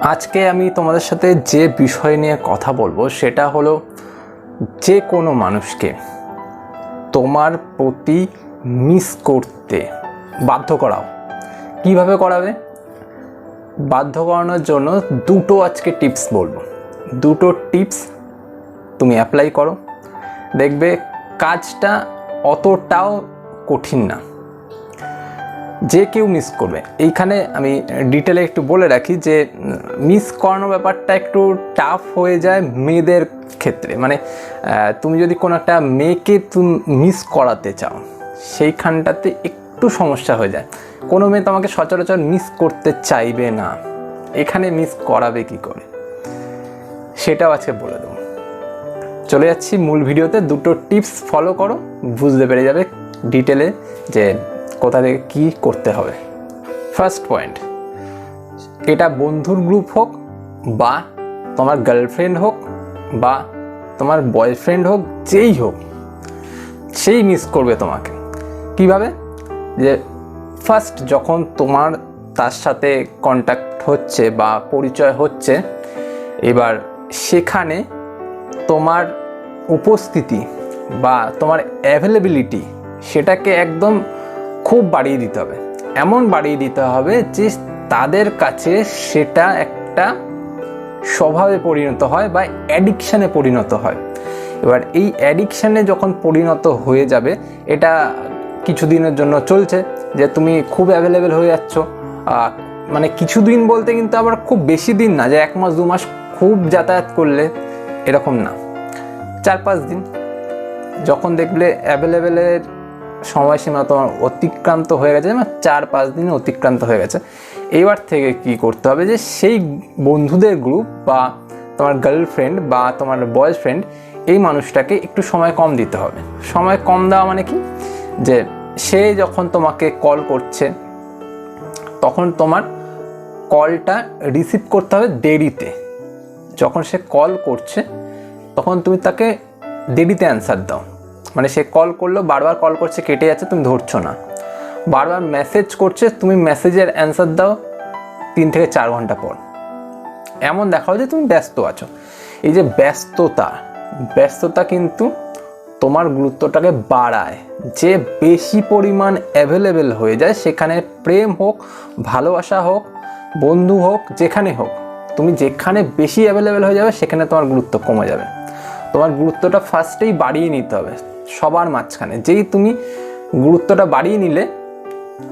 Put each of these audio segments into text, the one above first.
আজকে আমি তোমাদের সাথে যে বিষয় নিয়ে কথা বলব, সেটা হলো যে কোনো মানুষকে তোমার প্রতি মিস করতে বাধ্য করাও। কীভাবে করাবে? বাধ্য করানোর জন্য দুটো আজকে টিপস বলব। দুটো টিপস তুমি অ্যাপ্লাই করো। দেখবে কাজটা অতটাও কঠিন না। যে কেউ মিস করবে। এইখানে আমি ডিটেলে একটু বলে রাখি যে মিস করানো ব্যাপারটা একটু টাফ হয়ে যায় মেয়েদের ক্ষেত্রে। মানে তুমি যদি কোনো একটা মেয়েকে তুমি মিস করাতে চাও, সেইখানটাতে একটু সমস্যা হয়ে যায়। কোনো মেয়ে তোমাকে সচরাচর মিস করতে চাইবে না। এখানে মিস করাবে কি করে? সেটাও আজকে বলে দেবো। চলে যাচ্ছি মূল ভিডিওতে। দুটো টিপস ফলো করো, বুঝতে পেরে যাবে ডিটেলে যে কোথা থেকে কী করতে হবে? ফার্স্ট পয়েন্ট এটা বন্ধুর গ্রুপ হোক বা তোমার গার্লফ্রেন্ড হোক বা তোমার বয়ফ্রেন্ড হোক, যেই হোক, সেই মিস করবে তোমাকে। কীভাবে? যে ফার্স্ট যখন তোমার তার সাথে কন্ট্যাক্ট হচ্ছে বা পরিচয় হচ্ছে, এবার সেখানে তোমার উপস্থিতি বা তোমার অ্যাভেলেবিলিটি সেটাকে একদম খুব বাড়িয়ে দিতে হবে। এমন বাড়িয়ে দিতে হবে যে তাদের কাছে সেটা একটা স্বভাবে পরিণত হয় বা অ্যাডিকশানে পরিণত হয়। এবার এই অ্যাডিকশানে যখন পরিণত হয়ে যাবে, এটা কিছুদিনের জন্য চলছে যে তুমি খুব অ্যাভেলেবেল হয়ে যাচ্ছ। মানে কিছুদিন বলতে কিন্তু আবার খুব বেশি দিন না, যে এক মাস, দু মাস খুব যাতায়াত করলে এরকম না। চার পাঁচ দিন, যখন দেখলে অ্যাভেলেবেলের সময়সীমা তোমার অতিক্রান্ত হয়ে গেছে মানে চার পাঁচ দিনে অতিক্রান্ত হয়ে গেছে। এইবার থেকে কি করতে হবে যে, সেই বন্ধুদের গ্রুপ বা তোমার গার্লফ্রেন্ড বা তোমার বয়ফ্রেন্ড এই মানুষটাকে একটু সময় কম দিতে হবে। সময় কম দেওয়া মানে কি? যে, সে যখন তোমাকে কল করছে, তখন তোমার কলটা রিসিভ করতে হবে দেরিতে। যখন সে কল করছে, তখন তুমি তাকে দেরিতে অ্যান্সার দাও। মানে সে কল করল, বারবার কল করছে, কেটে যাচ্ছে, তুমি ধরছো না। বারবার মেসেজ করছে, তুমি মেসেজের অ্যান্সার দাও তিন থেকে চার ঘণ্টা পর। এমন দেখাও যে তুমি ব্যস্ত আছো। এই যে ব্যস্ততা ব্যস্ততা কিন্তু তোমার গুরুত্বটাকে বাড়ায়। যে বেশি পরিমাণ অ্যাভেলেবেল হয়ে যায়, সেখানে প্রেম হোক, ভালোবাসা হোক, বন্ধু হোক, যেখানে হোক, তুমি যেখানে বেশি অ্যাভেলেবেল হয়ে যাবে, সেখানে তোমার গুরুত্ব কমে যাবে। তোমার গুরুত্বটা ফার্স্টেই বাড়িয়ে নিতে হবে। সবার মাঝখানে। যেই তুমি গুরুত্বটা বাড়িয়ে নিলে,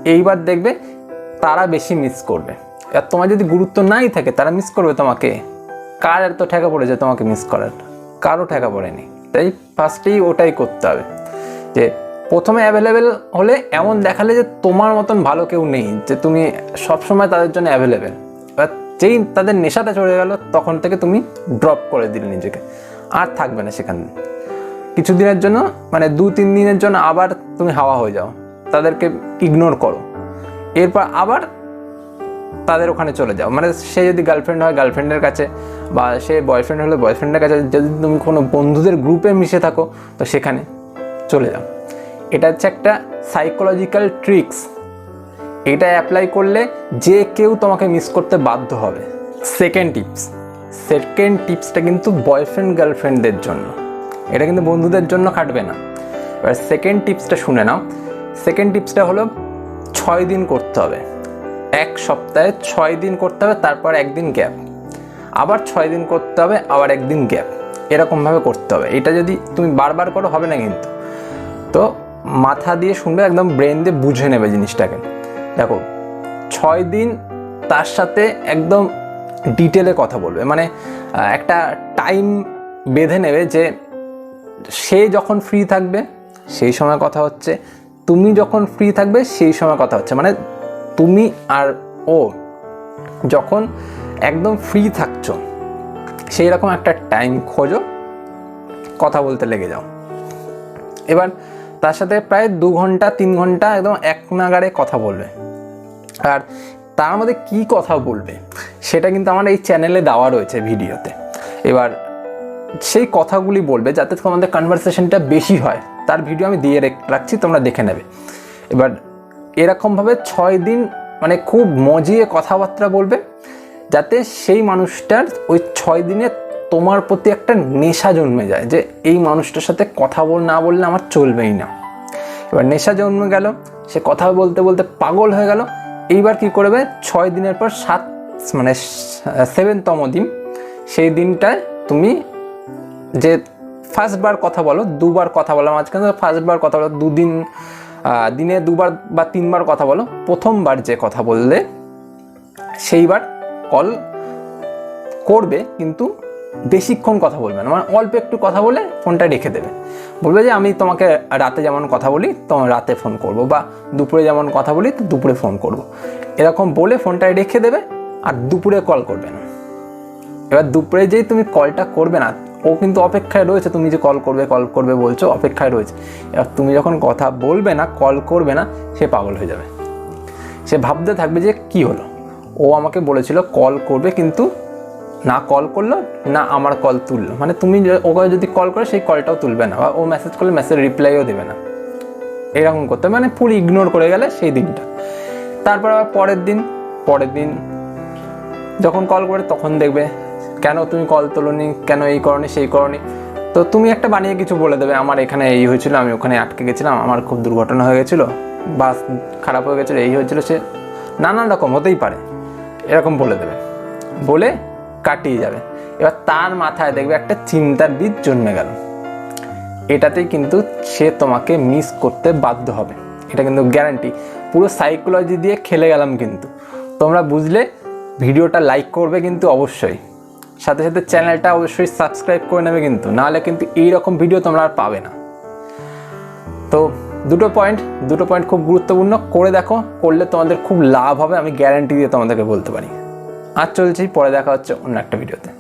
এইবার দেখবে তারা বেশি মিস করবে। আর তোমার যদি গুরুত্ব নাই থাকে, তারা মিস করবে তোমাকে। কার এত ঠেকা পড়েছে তোমাকে মিস করার? কারও ঠেকা পড়েনি। তাই ফার্স্টেই ওটাই করতে হবে। যে প্রথমে অ্যাভেলেবেল হলে এমন দেখালে যে তোমার মতন ভালো কেউ নেই, যে তুমি সবসময় তাদের জন্য অ্যাভেলেবেল এবার যেই তাদের নেশাটা চলে গেল, তখন থেকে তুমি ড্রপ করে দিলে নিজেকে। আর থাকবে না সেখানে। কিছুদিনের জন্য মানে দু, তিন দিনের জন্য আবার তুমি হাওয়া হয়ে যাও। তাদেরকে ইগনোর করো। এরপর আবার তাদের ওখানে চলে যাও। মানে সে যদি গার্লফ্রেন্ড হয় গার্লফ্রেন্ডের কাছে বা সে বয়ফ্রেন্ড হলে বয়ফ্রেন্ডের কাছে যদি তুমি কোনো বন্ধুদের গ্রুপে মিশে থাকো, তো সেখানে চলে যাও। এটা হচ্ছে একটা সাইকোলজিক্যাল ট্রিক্স এটা অ্যাপ্লাই করলে যে কেউ তোমাকে মিস করতে বাধ্য হবে। সেকেন্ড টিপস সেকেন্ড টিপসটা কিন্তু বয়ফ্রেন্ড গার্লফ্রেন্ডদের জন্য। এটা কিন্তু বন্ধুদের জন্য খাটবে না। এবার সেকেন্ড টিপসটা শুনে নাও। সেকেন্ড টিপসটা হলো ছয় দিন করতে হবে। এক সপ্তাহে ছয় দিন করতে হবে, তারপর একদিন গ্যাপ আবার ছয় দিন করতে হবে, আবার একদিন গ্যাপ এরকমভাবে করতে হবে। এটা যদি তুমি বারবার করো, হবে না কিন্তু। তো মাথা দিয়ে শুনবে, একদম ব্রেন দিয়ে বুঝে নেবে জিনিসটাকে। দেখো, ছয় দিন তার সাথে একদম ডিটেলে কথা বলবে। মানে একটা টাইম বেঁধে নেবে যে সে যখন ফ্রি থাকবে, সেই সময় কথা হচ্ছে, তুমি যখন ফ্রি থাকবে, সেই সময় কথা হচ্ছে। মানে তুমি আর ও যখন একদম ফ্রি থাকছো, সেই রকম একটা টাইম খোঁজো, কথা বলতে লেগে যাও। এবার তার সাথে প্রায় দু ঘণ্টা, তিন ঘণ্টা একদম এক নাগারে কথা বলবে। আর তার মধ্যে কি কথা বলবে, সেটা কিন্তু আমার এই চ্যানেলে দেওয়া রয়েছে ভিডিওতে এবার সেই কথাগুলি বলবে যাতে তোমাদের কনভারসেশনটা বেশি হয়। তার ভিডিও আমি দিয়ে রেখ- রাখছি, তোমরা দেখে নেবে। এবার এরকমভাবে ছয় দিন মানে খুব মজিয়ে কথাবার্তা বলবে, যাতে সেই মানুষটার ওই ছয় দিনে তোমার প্রতি একটা নেশা জন্মে যায় যে এই মানুষটার সাথে কথা বল, না বললে আমার চলবেই না। এবার নেশা জন্মে গেল, সে কথা বলতে বলতে পাগল হয়ে গেল। এইবার কি করবে? ছয় দিনের পর সাত মানে সেভেনতম দিন, সেই দিনটায় তুমি যে ফার্স্টবার কথা বলো, দুবার কথা বলো মাঝখানে ফার্স্টবার কথা বলো, দুদিন দিনে দুবার বা তিনবার কথা বলো, প্রথমবার যে কথা বললে সেইবার কল করবে, কিন্তু বেশিক্ষণ কথা বলবে না। মানে অল্প একটু কথা বলে ফোনটা রেখে দেবে। বলবে যে, আমি তোমাকে রাতে যেমন কথা বলি তোমার রাতে ফোন করব বা দুপুরে যেমন কথা বলি, তো দুপুরে ফোন করব। এরকম বলে ফোনটা রেখে দেবে আর দুপুরে কল করবে না। এবার দুপুরে যেই তুমি কলটা করবে না ও কিন্তু অপেক্ষায় রয়েছে, তুমি যে কল করবে কল করবে বলছো, অপেক্ষায় রয়েছে। এবার তুমি যখন কথা বলবে না কল করবে না, সে পাগল হয়ে যাবে। সে ভাবতে থাকবে যে কি হলো? ও আমাকে বলেছিল কল করবে, কিন্তু না কল করল, না আমার কল তুললো। মানে তুমি ওকে যদি কল করে, সেই কলটাও তুলবে না। বা ও মেসেজ করলে মেসেজ রিপ্লাইও দেবে না। এরকম করতে মানে পুরো ইগনোর করে গেলে সেই দিনটা। তারপর আবার পরের দিন পরের দিন যখন কল করে তখন দেখবে কেন তুমি কল তোলনি? কেন এই করনি, সেই করনি? তো তুমি একটা বানিয়ে কিছু বলে দেবে, আমার এখানে এই হয়েছিল, আমি ওখানে আটকে গেছিলাম, আমার খুব দুর্ঘটনা হয়ে গেছিল, বাস খারাপ হয়ে গেছিল, এই হয়েছিল, সে নানান রকম হতেই পারে, এরকম বলে দেবে, বলে কাটিয়ে যাবে। এবার তার মাথায় দেখবে একটা চিন্তার বীজ জন্মে গেল। এটাতেই কিন্তু সে তোমাকে মিস করতে বাধ্য হবে। এটা কিন্তু গ্যারান্টি পুরো সাইকোলজি দিয়ে খেলে গেলাম কিন্তু। তোমরা বুঝলে, ভিডিওটা লাইক করবে কিন্তু অবশ্যই। সাথে সাথে চ্যানেলটা অবশ্যই সাবস্ক্রাইব করে নেবে কিন্তু, নাহলে কিন্তু এই রকম ভিডিও তোমরা আর পাবে না। তো দুটো পয়েন্ট দুটো পয়েন্ট খুব গুরুত্বপূর্ণ, করে দেখো, করলে তোমাদের খুব লাভ হবে, আমি গ্যারান্টি দিয়ে তোমাদেরকে বলতে পারি। আর চলছি, পরে দেখা হচ্ছে অন্য একটা ভিডিওতে